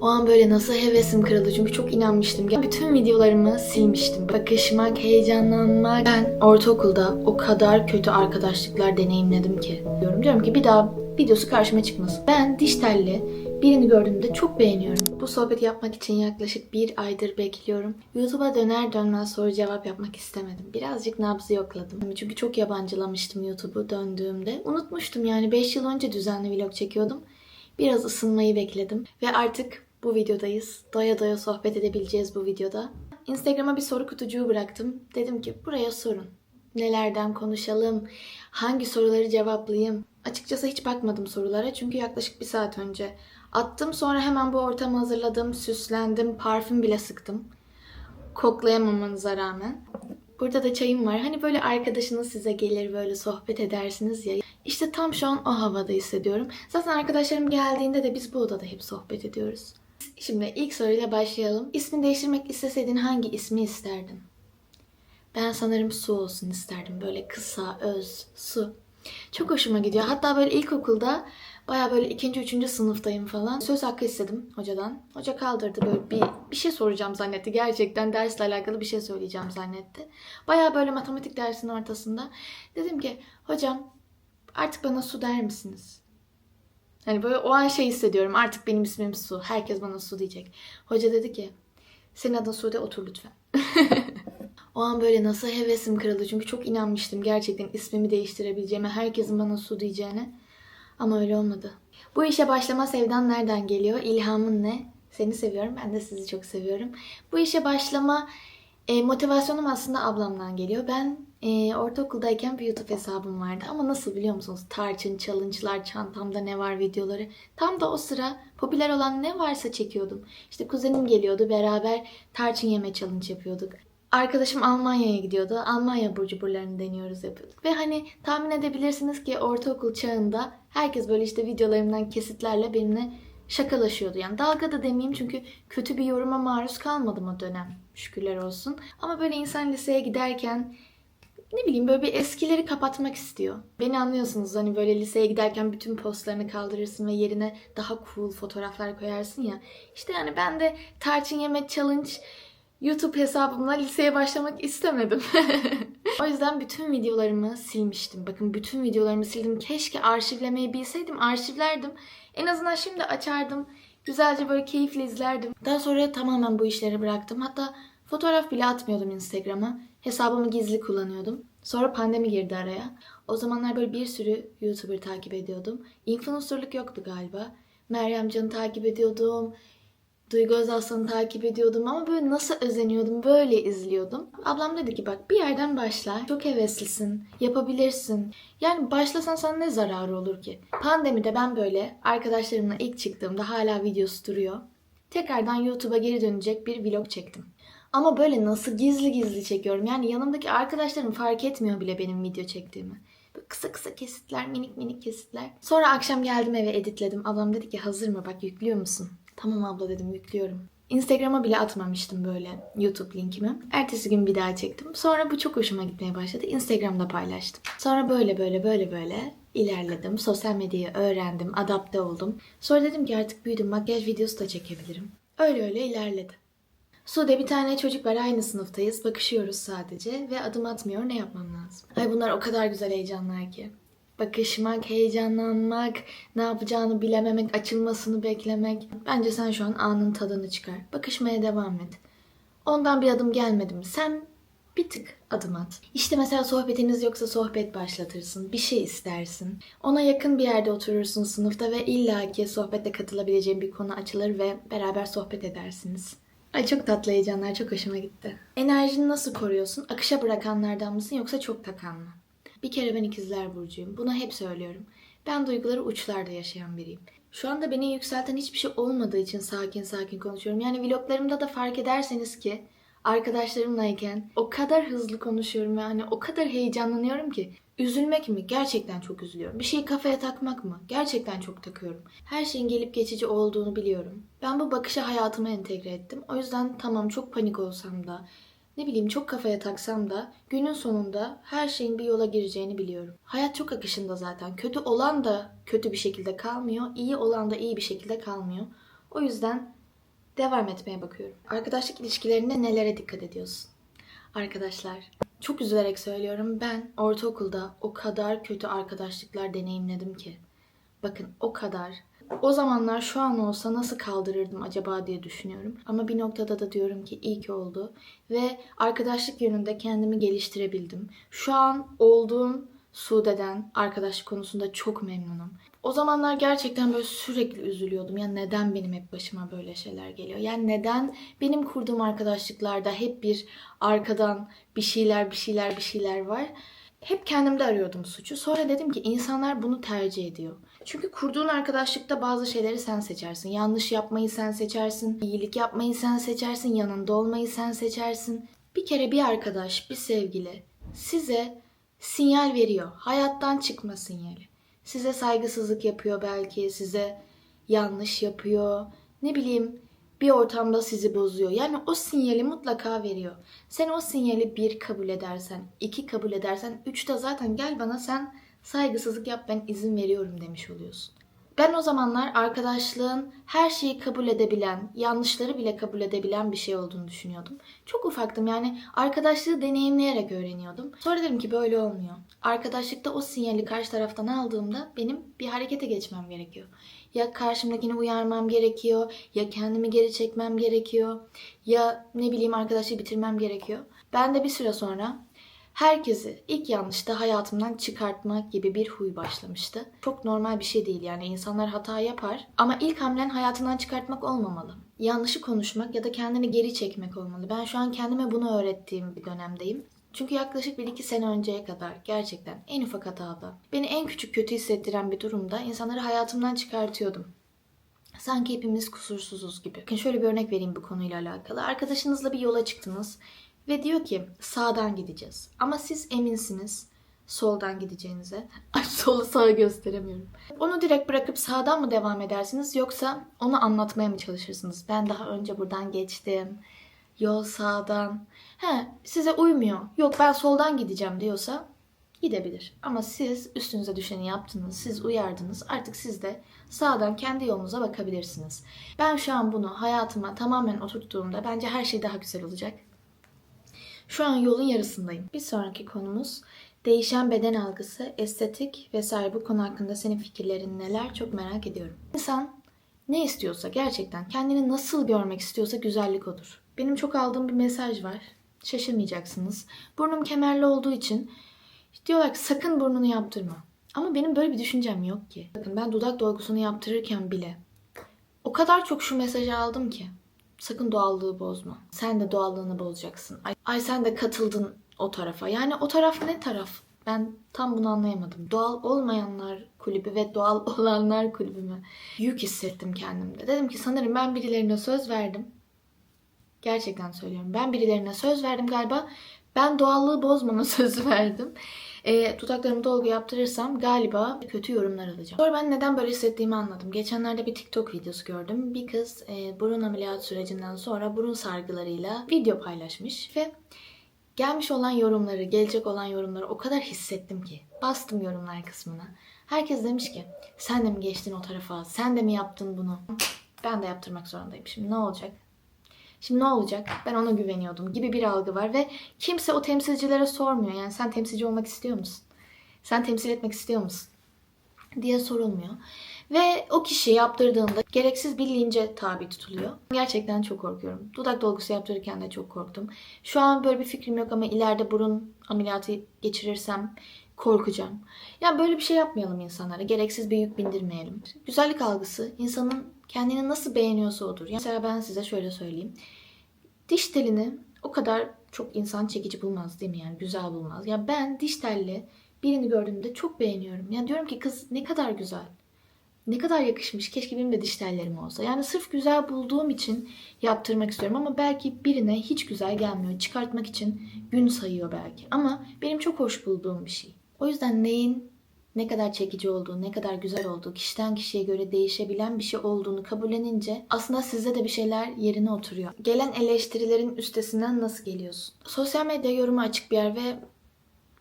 O an böyle nasıl hevesim kırıldı çünkü çok inanmıştım. Bütün videolarımı silmiştim. Bakışmak, heyecanlanmak. Ben ortaokulda o kadar kötü arkadaşlıklar deneyimledim ki. Diyorum, diyorum ki bir daha videosu karşıma çıkmasın. Ben diş telli birini gördüğümde çok beğeniyorum. Bu sohbeti yapmak için yaklaşık bir aydır bekliyorum. YouTube'a döner dönmez soru cevap yapmak istemedim. Birazcık nabzı yokladım. Çünkü çok yabancılamıştım YouTube'u döndüğümde. Unutmuştum yani 5 yıl önce düzenli vlog çekiyordum. Biraz ısınmayı bekledim. Ve artık bu videodayız. Doya doya sohbet edebileceğiz bu videoda. Instagram'a bir soru kutucuğu bıraktım. Dedim ki buraya sorun. Nelerden konuşalım? Hangi soruları cevaplayayım? Açıkçası hiç bakmadım sorulara çünkü yaklaşık bir saat önce attım. Sonra hemen bu ortamı hazırladım, süslendim, parfüm bile sıktım. Koklayamamanıza rağmen. Burada da çayım var. Hani böyle arkadaşınız size gelir böyle sohbet edersiniz ya. İşte tam şu an o havada hissediyorum. Zaten arkadaşlarım geldiğinde de biz bu odada hep sohbet ediyoruz. Şimdi ilk soruyla başlayalım. İsmini değiştirmek isteseydin hangi ismi isterdin? Ben sanırım Su olsun isterdim. Böyle kısa, öz, Su. Çok hoşuma gidiyor. Hatta böyle ilkokulda baya böyle ikinci, üçüncü sınıftayım falan. Söz hakkı istedim hocadan. Hoca kaldırdı böyle bir, bir şey soracağım zannetti. Gerçekten dersle alakalı bir şey söyleyeceğim zannetti. Baya böyle matematik dersinin ortasında. Dedim ki hocam artık bana Su der misiniz? Hani böyle o an şey hissediyorum. Artık benim ismim Su. Herkes bana Su diyecek. Hoca dedi ki senin adın Sude otur lütfen. O an böyle nasıl hevesim kırıldı çünkü çok inanmıştım gerçekten ismimi değiştirebileceğime, herkesin bana su diyeceğine. Ama öyle olmadı. Bu işe başlama sevdan nereden geliyor? İlhamın ne? Seni seviyorum, ben de sizi çok seviyorum. Bu işe başlama e, motivasyonum aslında ablamdan geliyor. Ben e, ortaokuldayken bir YouTube hesabım vardı ama nasıl biliyor musunuz? Tarçın, challenge'lar, çantamda ne var videoları. Tam da o sıra popüler olan ne varsa çekiyordum. İşte kuzenim geliyordu, beraber tarçın yeme challenge yapıyorduk. Arkadaşım Almanya'ya gidiyordu. Almanya burcu cuburlarını deniyoruz yapıyorduk. Ve hani tahmin edebilirsiniz ki ortaokul çağında herkes böyle işte videolarımdan kesitlerle benimle şakalaşıyordu. Yani dalga da demeyeyim çünkü kötü bir yoruma maruz kalmadım o dönem. Şükürler olsun. Ama böyle insan liseye giderken ne bileyim böyle bir eskileri kapatmak istiyor. Beni anlıyorsunuz hani böyle liseye giderken bütün postlarını kaldırırsın ve yerine daha cool fotoğraflar koyarsın ya. İşte yani ben de tarçın yemek challenge YouTube hesabımla liseye başlamak istemedim. o yüzden bütün videolarımı silmiştim. Bakın bütün videolarımı sildim. Keşke arşivlemeyi bilseydim arşivlerdim. En azından şimdi açardım. Güzelce böyle keyifle izlerdim. Daha sonra tamamen bu işleri bıraktım. Hatta fotoğraf bile atmıyordum Instagram'a. Hesabımı gizli kullanıyordum. Sonra pandemi girdi araya. O zamanlar böyle bir sürü YouTuber takip ediyordum. Influencerlık yoktu galiba. Meryem Can'ı takip ediyordum. Duygu Özaslan'ı takip ediyordum ama böyle nasıl özeniyordum böyle izliyordum. Ablam dedi ki bak bir yerden başla. Çok heveslisin. Yapabilirsin. Yani başlasan sana ne zararı olur ki? Pandemide ben böyle arkadaşlarımla ilk çıktığımda hala videosu duruyor. Tekrardan YouTube'a geri dönecek bir vlog çektim. Ama böyle nasıl gizli gizli çekiyorum. Yani yanımdaki arkadaşlarım fark etmiyor bile benim video çektiğimi. Böyle kısa kısa kesitler, minik minik kesitler. Sonra akşam geldim eve editledim. Ablam dedi ki hazır mı bak yüklüyor musun? Tamam abla dedim yüklüyorum. Instagram'a bile atmamıştım böyle YouTube linkimi. Ertesi gün bir daha çektim. Sonra bu çok hoşuma gitmeye başladı. Instagram'da paylaştım. Sonra böyle böyle böyle böyle ilerledim. Sosyal medyayı öğrendim, adapte oldum. Sonra dedim ki artık büyüdüm, makyaj videosu da çekebilirim. Öyle öyle ilerledi. Sude bir tane çocuk var aynı sınıftayız. Bakışıyoruz sadece ve adım atmıyor. Ne yapmam lazım? Ay bunlar o kadar güzel heyecanlar ki bakışmak, heyecanlanmak, ne yapacağını bilememek, açılmasını beklemek. Bence sen şu an anın tadını çıkar. Bakışmaya devam et. Ondan bir adım gelmedi mi? Sen bir tık adım at. İşte mesela sohbetiniz yoksa sohbet başlatırsın. Bir şey istersin. Ona yakın bir yerde oturursun sınıfta ve illaki sohbette katılabileceğin bir konu açılır ve beraber sohbet edersiniz. Ay çok tatlı heyecanlar, çok hoşuma gitti. Enerjini nasıl koruyorsun? Akışa bırakanlardan mısın yoksa çok takan mı? Bir kere ben ikizler burcuyum. Bunu hep söylüyorum. Ben duyguları uçlarda yaşayan biriyim. Şu anda beni yükselten hiçbir şey olmadığı için sakin sakin konuşuyorum. Yani vloglarımda da fark ederseniz ki arkadaşlarımlayken o kadar hızlı konuşuyorum yani o kadar heyecanlanıyorum ki. Üzülmek mi? Gerçekten çok üzülüyorum. Bir şeyi kafaya takmak mı? Gerçekten çok takıyorum. Her şeyin gelip geçici olduğunu biliyorum. Ben bu bakışı hayatıma entegre ettim. O yüzden tamam çok panik olsam da, ne bileyim çok kafaya taksam da günün sonunda her şeyin bir yola gireceğini biliyorum. Hayat çok akışında zaten. Kötü olan da kötü bir şekilde kalmıyor. iyi olan da iyi bir şekilde kalmıyor. O yüzden devam etmeye bakıyorum. Arkadaşlık ilişkilerinde nelere dikkat ediyorsun? Arkadaşlar, çok üzülerek söylüyorum. Ben ortaokulda o kadar kötü arkadaşlıklar deneyimledim ki. Bakın o kadar. O zamanlar şu an olsa nasıl kaldırırdım acaba diye düşünüyorum. Ama bir noktada da diyorum ki iyi ki oldu. Ve arkadaşlık yönünde kendimi geliştirebildim. Şu an olduğum Sude'den arkadaşlık konusunda çok memnunum. O zamanlar gerçekten böyle sürekli üzülüyordum. Ya neden benim hep başıma böyle şeyler geliyor? Yani neden benim kurduğum arkadaşlıklarda hep bir arkadan bir şeyler bir şeyler bir şeyler var? Hep kendimde arıyordum suçu. Sonra dedim ki insanlar bunu tercih ediyor. Çünkü kurduğun arkadaşlıkta bazı şeyleri sen seçersin. Yanlış yapmayı sen seçersin. iyilik yapmayı sen seçersin. Yanında olmayı sen seçersin. Bir kere bir arkadaş, bir sevgili size sinyal veriyor. Hayattan çıkma sinyali. Size saygısızlık yapıyor belki, size yanlış yapıyor. Ne bileyim bir ortamda sizi bozuyor. Yani o sinyali mutlaka veriyor. Sen o sinyali bir kabul edersen, iki kabul edersen, üçte zaten gel bana sen saygısızlık yap ben izin veriyorum demiş oluyorsun. Ben o zamanlar arkadaşlığın her şeyi kabul edebilen, yanlışları bile kabul edebilen bir şey olduğunu düşünüyordum. Çok ufaktım yani arkadaşlığı deneyimleyerek öğreniyordum. Sonra dedim ki böyle olmuyor. Arkadaşlıkta o sinyali karşı taraftan aldığımda benim bir harekete geçmem gerekiyor. Ya karşımdakini uyarmam gerekiyor, ya kendimi geri çekmem gerekiyor, ya ne bileyim arkadaşlığı bitirmem gerekiyor. Ben de bir süre sonra herkesi ilk yanlışta hayatımdan çıkartmak gibi bir huy başlamıştı. Çok normal bir şey değil yani insanlar hata yapar ama ilk hamlen hayatından çıkartmak olmamalı. Yanlışı konuşmak ya da kendini geri çekmek olmalı. Ben şu an kendime bunu öğrettiğim bir dönemdeyim. Çünkü yaklaşık 1-2 sene önceye kadar gerçekten en ufak hatada, beni en küçük kötü hissettiren bir durumda insanları hayatımdan çıkartıyordum. Sanki hepimiz kusursuzuz gibi. Bakın şöyle bir örnek vereyim bu konuyla alakalı. Arkadaşınızla bir yola çıktınız ve diyor ki sağdan gideceğiz. Ama siz eminsiniz soldan gideceğinize. Ay solu sağa gösteremiyorum. Onu direkt bırakıp sağdan mı devam edersiniz yoksa onu anlatmaya mı çalışırsınız? Ben daha önce buradan geçtim. Yol sağdan. He size uymuyor. Yok ben soldan gideceğim diyorsa gidebilir. Ama siz üstünüze düşeni yaptınız. Siz uyardınız. Artık siz de sağdan kendi yolunuza bakabilirsiniz. Ben şu an bunu hayatıma tamamen oturttuğumda bence her şey daha güzel olacak. Şu an yolun yarısındayım. Bir sonraki konumuz değişen beden algısı, estetik vesaire bu konu hakkında senin fikirlerin neler çok merak ediyorum. İnsan ne istiyorsa gerçekten kendini nasıl görmek istiyorsa güzellik odur. Benim çok aldığım bir mesaj var. Şaşırmayacaksınız. Burnum kemerli olduğu için diyorlar ki sakın burnunu yaptırma. Ama benim böyle bir düşüncem yok ki. Bakın ben dudak dolgusunu yaptırırken bile o kadar çok şu mesajı aldım ki. Sakın doğallığı bozma. Sen de doğallığını bozacaksın. Ay, ay sen de katıldın o tarafa. Yani o taraf ne taraf? Ben tam bunu anlayamadım. Doğal olmayanlar kulübü ve doğal olanlar kulübü mü? Yük hissettim kendimde. Dedim ki sanırım ben birilerine söz verdim. Gerçekten söylüyorum. Ben birilerine söz verdim galiba. Ben doğallığı bozmama söz verdim. E, dudaklarımı dolgu yaptırırsam galiba kötü yorumlar alacağım. Sonra ben neden böyle hissettiğimi anladım. Geçenlerde bir TikTok videosu gördüm. Bir kız e, burun ameliyat sürecinden sonra burun sargılarıyla video paylaşmış ve gelmiş olan yorumları, gelecek olan yorumları o kadar hissettim ki. Bastım yorumlar kısmına. Herkes demiş ki sen de mi geçtin o tarafa? Sen de mi yaptın bunu? Ben de yaptırmak zorundayım. Şimdi ne olacak? Şimdi ne olacak? Ben ona güveniyordum gibi bir algı var ve kimse o temsilcilere sormuyor. Yani sen temsilci olmak istiyor musun? Sen temsil etmek istiyor musun? diye sorulmuyor. Ve o kişi yaptırdığında gereksiz bir lince tabi tutuluyor. Gerçekten çok korkuyorum. Dudak dolgusu yaptırırken de çok korktum. Şu an böyle bir fikrim yok ama ileride burun ameliyatı geçirirsem korkacağım. Yani böyle bir şey yapmayalım insanlara. Gereksiz bir yük bindirmeyelim. Güzellik algısı insanın kendini nasıl beğeniyorsa odur. Yani mesela ben size şöyle söyleyeyim. Diş telini o kadar çok insan çekici bulmaz değil mi? Yani güzel bulmaz. Ya ben diş telli birini gördüğümde çok beğeniyorum. Yani diyorum ki kız ne kadar güzel. Ne kadar yakışmış. Keşke benim de diş tellerim olsa. Yani sırf güzel bulduğum için yaptırmak istiyorum ama belki birine hiç güzel gelmiyor. Çıkartmak için gün sayıyor belki. Ama benim çok hoş bulduğum bir şey. O yüzden neyin ne kadar çekici olduğu, ne kadar güzel olduğu, kişiden kişiye göre değişebilen bir şey olduğunu kabullenince aslında sizde de bir şeyler yerine oturuyor. Gelen eleştirilerin üstesinden nasıl geliyorsun? Sosyal medya yorumu açık bir yer ve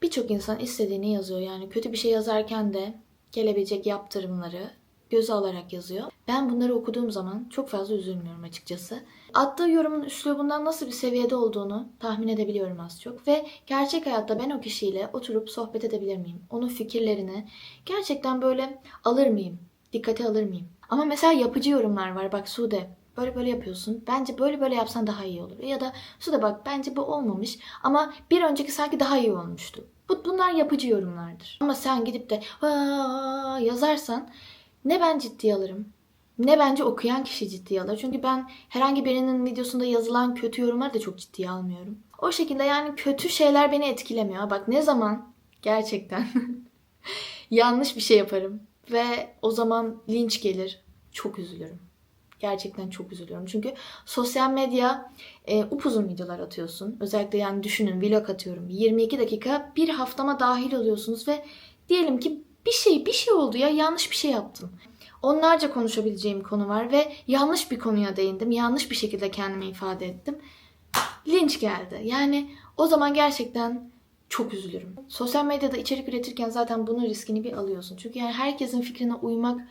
birçok insan istediğini yazıyor. Yani kötü bir şey yazarken de gelebilecek yaptırımları göze alarak yazıyor. Ben bunları okuduğum zaman çok fazla üzülmüyorum açıkçası. Attığı yorumun üslubundan nasıl bir seviyede olduğunu tahmin edebiliyorum az çok. Ve gerçek hayatta ben o kişiyle oturup sohbet edebilir miyim? Onun fikirlerini gerçekten böyle alır mıyım? Dikkate alır mıyım? Ama mesela yapıcı yorumlar var. Bak Sude böyle böyle yapıyorsun. Bence böyle böyle yapsan daha iyi olur. Ya da Sude bak bence bu olmamış ama bir önceki sanki daha iyi olmuştu. Bu, bunlar yapıcı yorumlardır. Ama sen gidip de yazarsan ne ben ciddiye alırım ne bence okuyan kişi ciddiye alır. Çünkü ben herhangi birinin videosunda yazılan kötü yorumları da çok ciddiye almıyorum. O şekilde yani kötü şeyler beni etkilemiyor. Bak ne zaman gerçekten yanlış bir şey yaparım ve o zaman linç gelir. Çok üzülürüm. Gerçekten çok üzülüyorum. Çünkü sosyal medya e, upuzun videolar atıyorsun. Özellikle yani düşünün vlog atıyorum. 22 dakika bir haftama dahil oluyorsunuz ve diyelim ki bir şey bir şey oldu ya yanlış bir şey yaptım. Onlarca konuşabileceğim konu var ve yanlış bir konuya değindim. Yanlış bir şekilde kendimi ifade ettim. Linç geldi. Yani o zaman gerçekten çok üzülürüm. Sosyal medyada içerik üretirken zaten bunun riskini bir alıyorsun. Çünkü yani herkesin fikrine uymak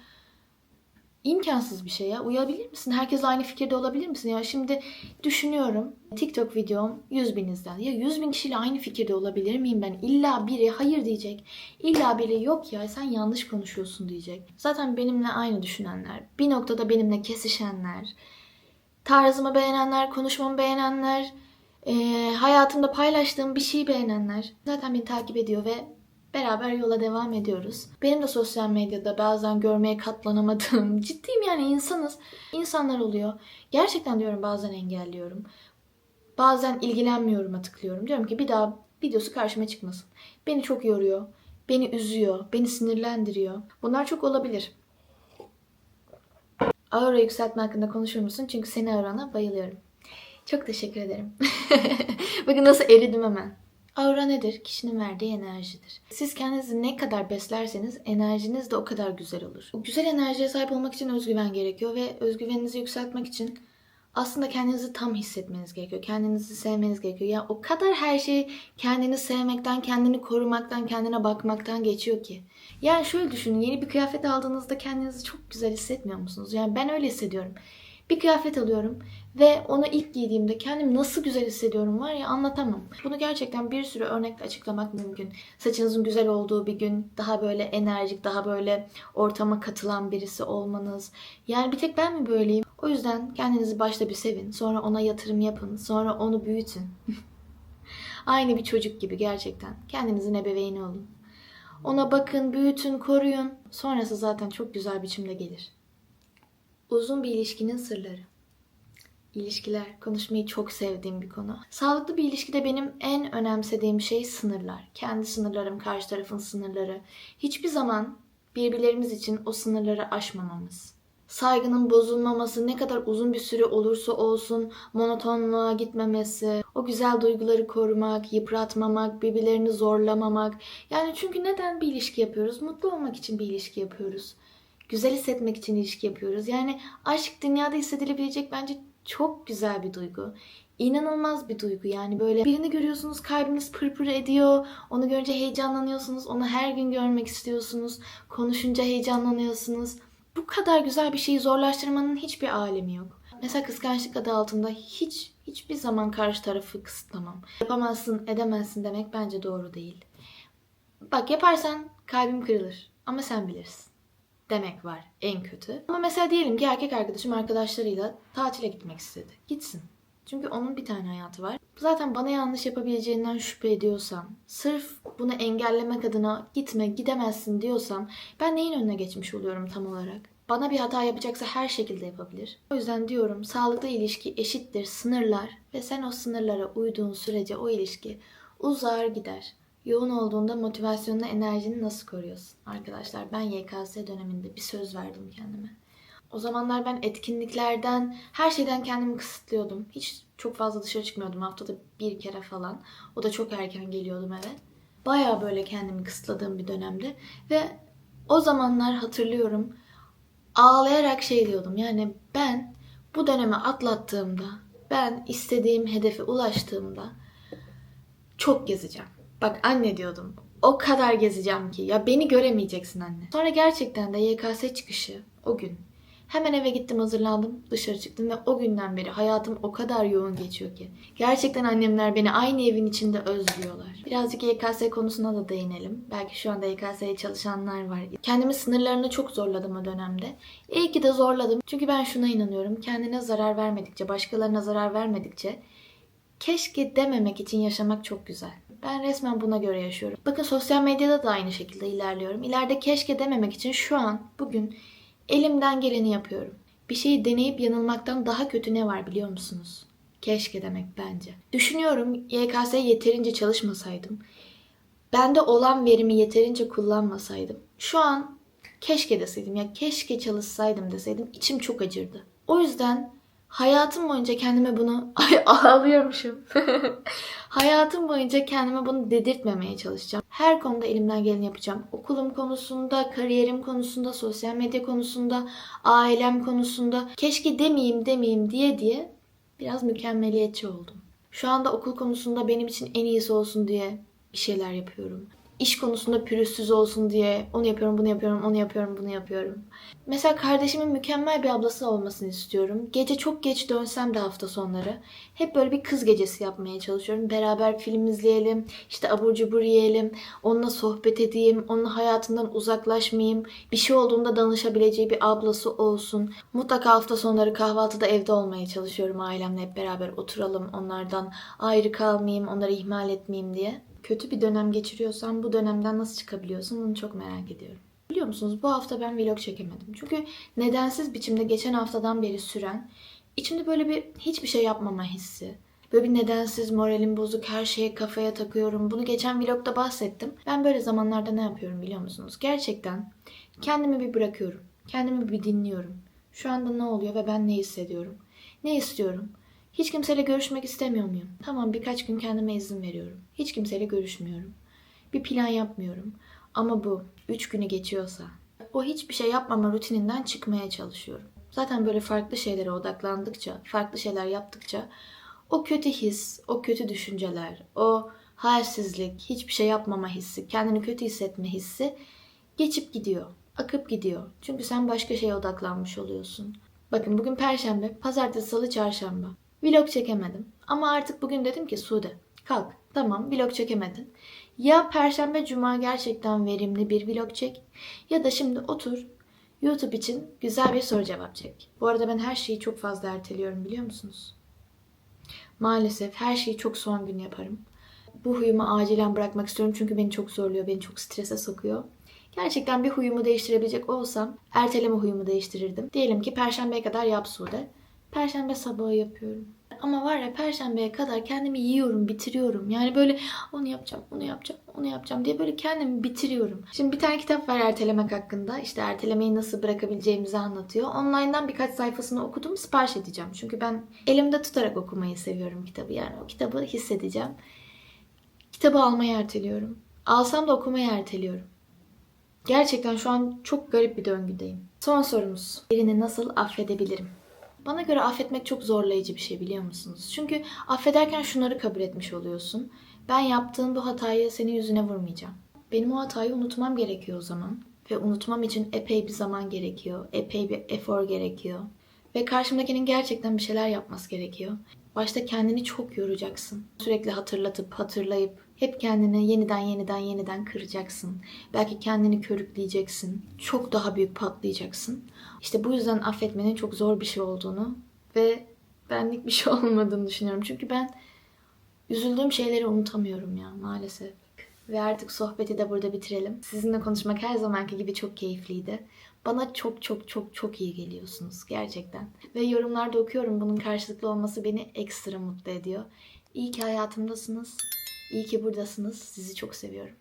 imkansız bir şey ya. Uyabilir misin? Herkes aynı fikirde olabilir misin? Ya şimdi düşünüyorum. TikTok videom 100 bin izlendi. Ya 100 bin kişiyle aynı fikirde olabilir miyim ben? İlla biri hayır diyecek. İlla biri yok ya sen yanlış konuşuyorsun diyecek. Zaten benimle aynı düşünenler. Bir noktada benimle kesişenler. Tarzımı beğenenler, konuşmamı beğenenler. e, hayatımda paylaştığım bir şeyi beğenenler. Zaten beni takip ediyor ve Beraber yola devam ediyoruz. Benim de sosyal medyada bazen görmeye katlanamadığım, ciddiyim yani insanız. İnsanlar oluyor. Gerçekten diyorum bazen engelliyorum. Bazen ilgilenmiyorum tıklıyorum. Diyorum ki bir daha videosu karşıma çıkmasın. Beni çok yoruyor. Beni üzüyor. Beni sinirlendiriyor. Bunlar çok olabilir. Aura yükseltme hakkında konuşur musun? Çünkü seni arana bayılıyorum. Çok teşekkür ederim. Bakın nasıl eridim hemen. Aura nedir? Kişinin verdiği enerjidir. Siz kendinizi ne kadar beslerseniz enerjiniz de o kadar güzel olur. O güzel enerjiye sahip olmak için özgüven gerekiyor ve özgüveninizi yükseltmek için aslında kendinizi tam hissetmeniz gerekiyor. Kendinizi sevmeniz gerekiyor. Ya o kadar her şey kendini sevmekten, kendini korumaktan, kendine bakmaktan geçiyor ki. Yani şöyle düşünün. Yeni bir kıyafet aldığınızda kendinizi çok güzel hissetmiyor musunuz? Yani ben öyle hissediyorum. Bir kıyafet alıyorum ve onu ilk giydiğimde kendimi nasıl güzel hissediyorum var ya anlatamam. Bunu gerçekten bir sürü örnekle açıklamak mümkün. Saçınızın güzel olduğu bir gün daha böyle enerjik, daha böyle ortama katılan birisi olmanız. Yani bir tek ben mi böyleyim? O yüzden kendinizi başta bir sevin. Sonra ona yatırım yapın. Sonra onu büyütün. Aynı bir çocuk gibi gerçekten. Kendinizin ebeveyni olun. Ona bakın, büyütün, koruyun. Sonrası zaten çok güzel biçimde gelir. Uzun bir ilişkinin sırları. İlişkiler, konuşmayı çok sevdiğim bir konu. Sağlıklı bir ilişkide benim en önemsediğim şey sınırlar. Kendi sınırlarım, karşı tarafın sınırları. Hiçbir zaman birbirlerimiz için o sınırları aşmamamız. Saygının bozulmaması, ne kadar uzun bir süre olursa olsun monotonluğa gitmemesi, o güzel duyguları korumak, yıpratmamak, birbirlerini zorlamamak. Yani çünkü neden bir ilişki yapıyoruz? Mutlu olmak için bir ilişki yapıyoruz güzel hissetmek için ilişki yapıyoruz. Yani aşk dünyada hissedilebilecek bence çok güzel bir duygu. İnanılmaz bir duygu yani böyle birini görüyorsunuz kalbiniz pırpır ediyor. Onu görünce heyecanlanıyorsunuz. Onu her gün görmek istiyorsunuz. Konuşunca heyecanlanıyorsunuz. Bu kadar güzel bir şeyi zorlaştırmanın hiçbir alemi yok. Mesela kıskançlık adı altında hiç hiçbir zaman karşı tarafı kısıtlamam. Yapamazsın, edemezsin demek bence doğru değil. Bak yaparsan kalbim kırılır ama sen bilirsin demek var en kötü. Ama mesela diyelim ki erkek arkadaşım arkadaşlarıyla tatile gitmek istedi. Gitsin. Çünkü onun bir tane hayatı var. Zaten bana yanlış yapabileceğinden şüphe ediyorsam, sırf bunu engellemek adına gitme, gidemezsin diyorsam ben neyin önüne geçmiş oluyorum tam olarak? Bana bir hata yapacaksa her şekilde yapabilir. O yüzden diyorum sağlıklı ilişki eşittir sınırlar ve sen o sınırlara uyduğun sürece o ilişki uzar gider. Yoğun olduğunda motivasyonunu, enerjini nasıl koruyorsun? Arkadaşlar ben YKS döneminde bir söz verdim kendime. O zamanlar ben etkinliklerden, her şeyden kendimi kısıtlıyordum. Hiç çok fazla dışarı çıkmıyordum haftada bir kere falan. O da çok erken geliyordum eve. Baya böyle kendimi kısıtladığım bir dönemde. Ve o zamanlar hatırlıyorum ağlayarak şey diyordum. Yani ben bu dönemi atlattığımda, ben istediğim hedefe ulaştığımda çok gezeceğim. Bak anne diyordum. o kadar gezeceğim ki. Ya beni göremeyeceksin anne. Sonra gerçekten de YKS çıkışı o gün. Hemen eve gittim hazırlandım dışarı çıktım ve o günden beri hayatım o kadar yoğun geçiyor ki. Gerçekten annemler beni aynı evin içinde özlüyorlar. Birazcık YKS konusuna da değinelim. Belki şu anda YKS'ye çalışanlar var. Kendimi sınırlarını çok zorladım o dönemde. İyi ki de zorladım. Çünkü ben şuna inanıyorum. Kendine zarar vermedikçe, başkalarına zarar vermedikçe keşke dememek için yaşamak çok güzel. Ben resmen buna göre yaşıyorum. Bakın sosyal medyada da aynı şekilde ilerliyorum. İleride keşke dememek için şu an, bugün elimden geleni yapıyorum. Bir şeyi deneyip yanılmaktan daha kötü ne var biliyor musunuz? Keşke demek bence. Düşünüyorum YKS yeterince çalışmasaydım, bende olan verimi yeterince kullanmasaydım, şu an keşke deseydim ya keşke çalışsaydım deseydim içim çok acırdı. O yüzden hayatım boyunca kendime bunu ay ağlıyormuşum. hayatım boyunca kendime bunu dedirtmemeye çalışacağım. Her konuda elimden geleni yapacağım. Okulum konusunda, kariyerim konusunda, sosyal medya konusunda, ailem konusunda keşke demeyeyim demeyeyim diye diye biraz mükemmeliyetçi oldum. Şu anda okul konusunda benim için en iyisi olsun diye bir şeyler yapıyorum. İş konusunda pürüzsüz olsun diye onu yapıyorum, bunu yapıyorum, onu yapıyorum, bunu yapıyorum. Mesela kardeşimin mükemmel bir ablası olmasını istiyorum. Gece çok geç dönsem de hafta sonları hep böyle bir kız gecesi yapmaya çalışıyorum. Beraber film izleyelim, işte abur cubur yiyelim, onunla sohbet edeyim, onun hayatından uzaklaşmayayım. Bir şey olduğunda danışabileceği bir ablası olsun. Mutlaka hafta sonları kahvaltıda evde olmaya çalışıyorum ailemle hep beraber oturalım. Onlardan ayrı kalmayayım, onları ihmal etmeyeyim diye. Kötü bir dönem geçiriyorsan bu dönemden nasıl çıkabiliyorsun bunu çok merak ediyorum. Biliyor musunuz bu hafta ben vlog çekemedim. Çünkü nedensiz biçimde geçen haftadan beri süren içimde böyle bir hiçbir şey yapmama hissi. Böyle bir nedensiz moralim bozuk her şeye kafaya takıyorum. Bunu geçen vlogda bahsettim. Ben böyle zamanlarda ne yapıyorum biliyor musunuz? Gerçekten kendimi bir bırakıyorum. Kendimi bir dinliyorum. Şu anda ne oluyor ve ben ne hissediyorum? Ne istiyorum? Hiç kimseyle görüşmek istemiyor muyum? Tamam birkaç gün kendime izin veriyorum. Hiç kimseyle görüşmüyorum. Bir plan yapmıyorum. Ama bu üç günü geçiyorsa o hiçbir şey yapmama rutininden çıkmaya çalışıyorum. Zaten böyle farklı şeylere odaklandıkça, farklı şeyler yaptıkça o kötü his, o kötü düşünceler, o halsizlik, hiçbir şey yapmama hissi, kendini kötü hissetme hissi geçip gidiyor, akıp gidiyor. Çünkü sen başka şeye odaklanmış oluyorsun. Bakın bugün perşembe, pazartesi, salı, çarşamba. Vlog çekemedim. Ama artık bugün dedim ki Sude kalk. Tamam vlog çekemedin. Ya perşembe cuma gerçekten verimli bir vlog çek ya da şimdi otur YouTube için güzel bir soru cevap çek. Bu arada ben her şeyi çok fazla erteliyorum biliyor musunuz? Maalesef her şeyi çok son gün yaparım. Bu huyumu acilen bırakmak istiyorum çünkü beni çok zorluyor, beni çok strese sokuyor. Gerçekten bir huyumu değiştirebilecek olsam erteleme huyumu değiştirirdim. Diyelim ki perşembeye kadar yap Sude. Perşembe sabahı yapıyorum. Ama var ya perşembeye kadar kendimi yiyorum, bitiriyorum. Yani böyle onu yapacağım, onu yapacağım, onu yapacağım diye böyle kendimi bitiriyorum. Şimdi bir tane kitap var ertelemek hakkında. İşte ertelemeyi nasıl bırakabileceğimizi anlatıyor. Online'dan birkaç sayfasını okudum, sipariş edeceğim. Çünkü ben elimde tutarak okumayı seviyorum kitabı. Yani o kitabı hissedeceğim. Kitabı almayı erteliyorum. Alsam da okumayı erteliyorum. Gerçekten şu an çok garip bir döngüdeyim. Son sorumuz. Birini nasıl affedebilirim? Bana göre affetmek çok zorlayıcı bir şey biliyor musunuz? Çünkü affederken şunları kabul etmiş oluyorsun. Ben yaptığım bu hatayı senin yüzüne vurmayacağım. Benim o hatayı unutmam gerekiyor o zaman. Ve unutmam için epey bir zaman gerekiyor. Epey bir efor gerekiyor. Ve karşımdakinin gerçekten bir şeyler yapması gerekiyor. Başta kendini çok yoracaksın. Sürekli hatırlatıp hatırlayıp hep kendini yeniden yeniden yeniden kıracaksın. Belki kendini körükleyeceksin. Çok daha büyük patlayacaksın. İşte bu yüzden affetmenin çok zor bir şey olduğunu ve benlik bir şey olmadığını düşünüyorum. Çünkü ben üzüldüğüm şeyleri unutamıyorum ya maalesef. Ve artık sohbeti de burada bitirelim. Sizinle konuşmak her zamanki gibi çok keyifliydi. Bana çok çok çok çok iyi geliyorsunuz gerçekten. Ve yorumlarda okuyorum bunun karşılıklı olması beni ekstra mutlu ediyor. İyi ki hayatımdasınız. İyi ki buradasınız. Sizi çok seviyorum.